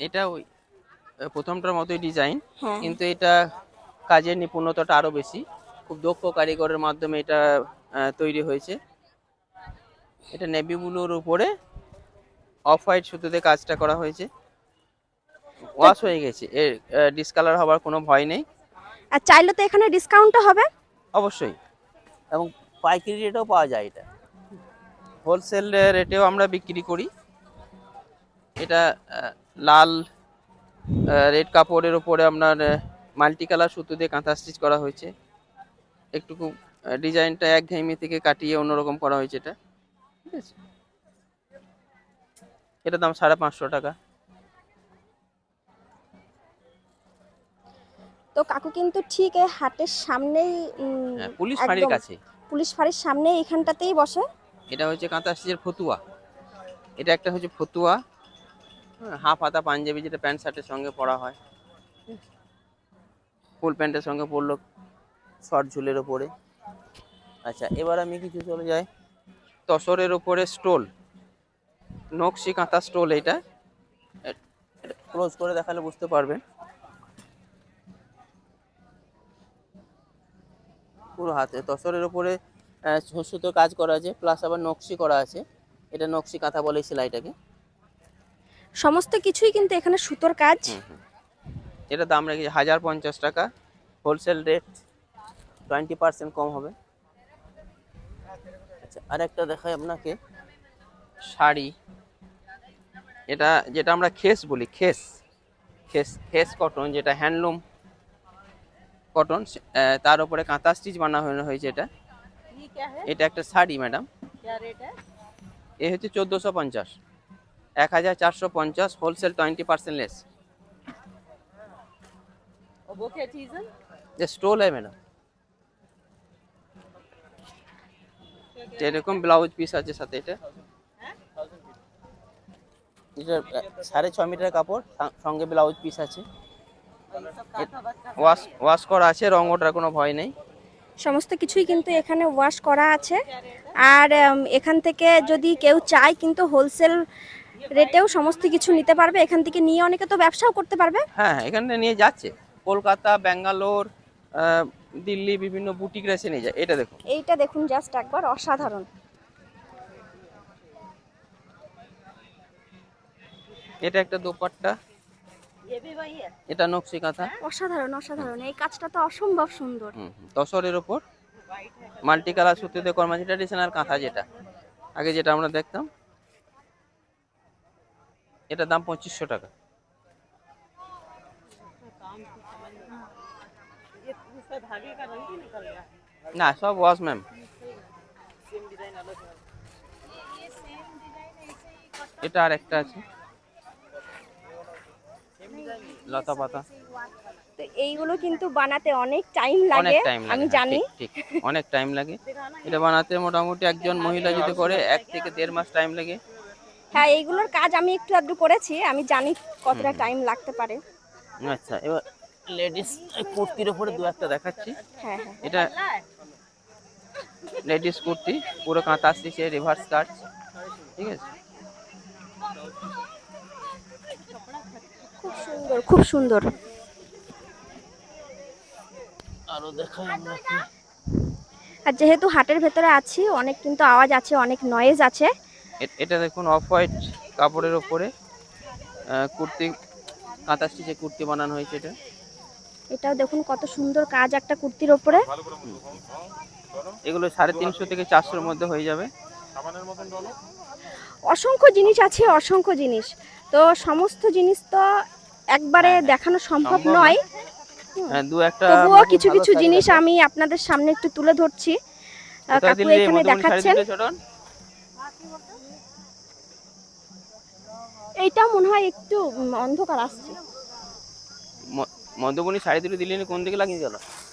এটা ওই প্রথমটার মতোই ডিজাইন হ্যাঁ। কিন্তু এটা কাজের নিপুণতাটা আরও বেশি। খুব দক্ষ কারিগরের মাধ্যমে এটা তৈরি হয়েছে। এটা নেভি ব্লুর উপরে অফ হোয়াইট সুতোতে কাজটা করা হয়েছে। ওয়াশ হয়ে গেছে। এর ডিসকালার হওয়ার কোনো ভয় নেই। আর চাইলে তো এখানে ডিসকাউন্টও হবে। অবশ্যই। এবং পাইকারি রেটেও পাওয়া যায় এটা। হোলসেল রেটেও আমরা বিক্রি করি। এটা লাল রেড কাপড়ের উপরে আপনার মাল্টি কালার সুতো দিয়ে কাঁথা স্টিচ করা হয়েছে। একটু ডিজাইনটা এক ঘেমি থেকে কাটিয়ে অন্যরকম করা হয়েছে এটা। ঠিক আছে? এটার দাম সাড়ে পাঁচশো টাকা। তো কাকু কিন্তু ঠিক এই হাটের সামনেই হ্যাঁ, পুলিশ ফাঁড়ির কাছে। পুলিশ ফাঁড়ির সামনে এখানটাতেই বসে। এটা হচ্ছে কাঁথা স্টিচের ফতুয়া। এটা একটা হচ্ছে ফতুয়া। হাফ হাতা পাঞ্জাবি যেটা প্যান্ট শার্টের সঙ্গে পরা হয়। ফুল প্যান্টের সঙ্গে পরলো শর্ট ঝুলের ওপরে। আচ্ছা এবার আমি কিছু চলে যাই। তসরের ওপরে স্টোল। নকশি কাঁথা স্টোল এটা। ক্লোজ করে দেখালে বুঝতে পারবেন। পুরো হাতে। তসরের ওপরে সুতো কাজ করা আছে প্লাস আবার নকশি করা আছে। এটা নকশি কাঁথা বলে সেলাইটাকে। সমস্ত কিছুই কিন্তু এখানে সুতোর কাজ। এটা দাম রেখেছে হাজার পঞ্চাশ টাকা। হোলসেল রেট টোয়েন্টি পার্সেন্ট কম হবে। আচ্ছা আরেকটা দেখাই আপনাকে। শাড়ি। এটা যেটা আমরা খেস বলি খেস। খেস খেস কটন যেটা হ্যান্ডলুম কটন তার উপরে কাঁথা স্টিচ বানানো হয়েছে এটা। এটা একটা শাড়ি ম্যাডাম এ হচ্ছে চোদ্দোশো পঞ্চাশ। এক হাজার চারশো পঞ্চাশ হোলসেল টোয়েন্টি পার্সেন্ট লেস যে স্টোল है ম্যাডাম এরকম ব্লাউজ পিস আছে সাথে এটা। এটা সাড়ে ছ মিটার কাপড় সঙ্গে ব্লাউজ পিস আছে। ওয়াশ ওয়াশ করা আছে রং ওঠার কোনো ভয় নেই। সমস্ত কিছুই কিন্তু এখানে ওয়াশ করা আছে। আর এখান থেকে যদি কেউ চায় কিন্তু হোলসেল রেটেও সমস্ত কিছু নিতে পারবে। এখান থেকে নিয়ে অনেকে তো ব্যবসাও করতে পারবে। হ্যাঁ হ্যাঁ, এখানে নিয়ে যাচ্ছে। কলকাতা ব্যাঙ্গালোর দিল্লি বিভিন্ন বুটিক রেসে নিয়ে যায়। এটা দেখুন। এইটা দেখুন জাস্ট একবার অসাধারণ। এটা একটা দোপাট্টা। এটা নকশি কাঁথা। অসাধারণ অসাধারণ। এই কাজটা তো অসম্ভব সুন্দর। তসরের ওপর। মাল্টি কালার সুতিতে কর্মাজি ট্র্যাডিশনাল কাঁথা যেটা। আগে যেটা আমরা দেখতাম। এটার দাম পঁচিশশো টাকা। না সব ওয়াশ ম্যাম এটা আর একটা আছে। লতা পাতা। তো এইগুলো কিন্তু বানাতে অনেক টাইম লাগে। আমি হ্যাঁ, জানি। ঠিক অনেক টাইম লাগে। এটা বানাতে মোটামুটি একজন মহিলা যদি করে এক থেকে দেড় মাস টাইম লাগে। হ্যাঁ এইগুলোর কাজ আমি একটু আধটু করেছি আমি জানি কতটা টাইম লাগতে পারে। আচ্ছা এবার লেডিস কুর্তির উপরে দু একটা দেখাচ্ছি। হ্যাঁ হ্যাঁ। এটা লেডিস কুর্তি পুরো কাঁথা স্টিচে রিভার্স কাট ঠিক আছে? খুব সুন্দর খুব সুন্দর। আরও দেখাই আমরা কি। আর যেহেতু হাটের ভেতরে আছি অনেক কিন্তু আওয়াজ আছে অনেক নয়েজ আছে। এটা দেখুন অফ হোয়াইট কাপড়ের ওপরে কুর্তি কাঁথা স্টিচে কুর্তি বানানো হয়েছে এটা। এটাও দেখুন কত সুন্দর কাজ একটা কুর্তির ওপরে। এগুলো সাড়ে তিনশো থেকে চারশোর মধ্যে হয়ে যাবে। অসংখ্য জিনিস আছে অসংখ্য জিনিস। তো সমস্ত জিনিস তো একবারে দেখানো সম্ভব নয়। হ্যাঁ, দু একটা তবুও কিছু কিছু জিনিস আমি আপনাদের সামনে একটু তুলে ধরছি। কাকু এখানে দেখাচ্ছেন। এইটাও মনে হয় একটু অন্ধকার আসছে। ম- মধুবনী শাড়ি দুটো দিলি কোন দিকে লাগিয়ে গেল?